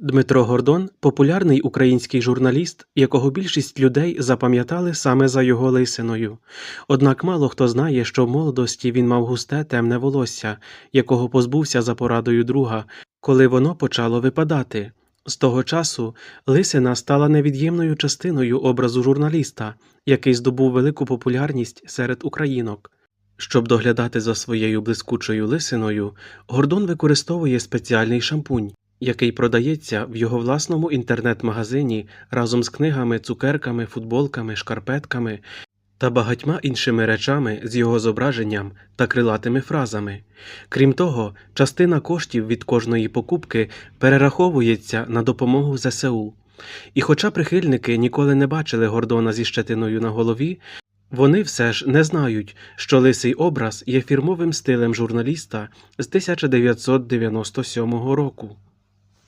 Дмитро Гордон популярний український журналіст, якого більшість людей запам'ятали саме за його лисиною. Однак мало хто знає, що в молодості він мав густе темне волосся, якого позбувся за порадою друга, коли воно почало випадати. З того часу лисина стала невід'ємною частиною образу журналіста, який здобув велику популярність серед українок. Щоб доглядати за своєю блискучою лисиною, Гордон використовує спеціальний шампунь, який продається в його власному інтернет-магазині разом з книгами, цукерками, футболками, шкарпетками та багатьма іншими речами з його зображенням та крилатими фразами. Крім того, частина коштів від кожної покупки перераховується на допомогу ЗСУ. І хоча прихильники ніколи не бачили Гордона зі щетиною на голові, вони все ж не знають, що лисий образ є фірмовим стилем журналіста з 1997 року.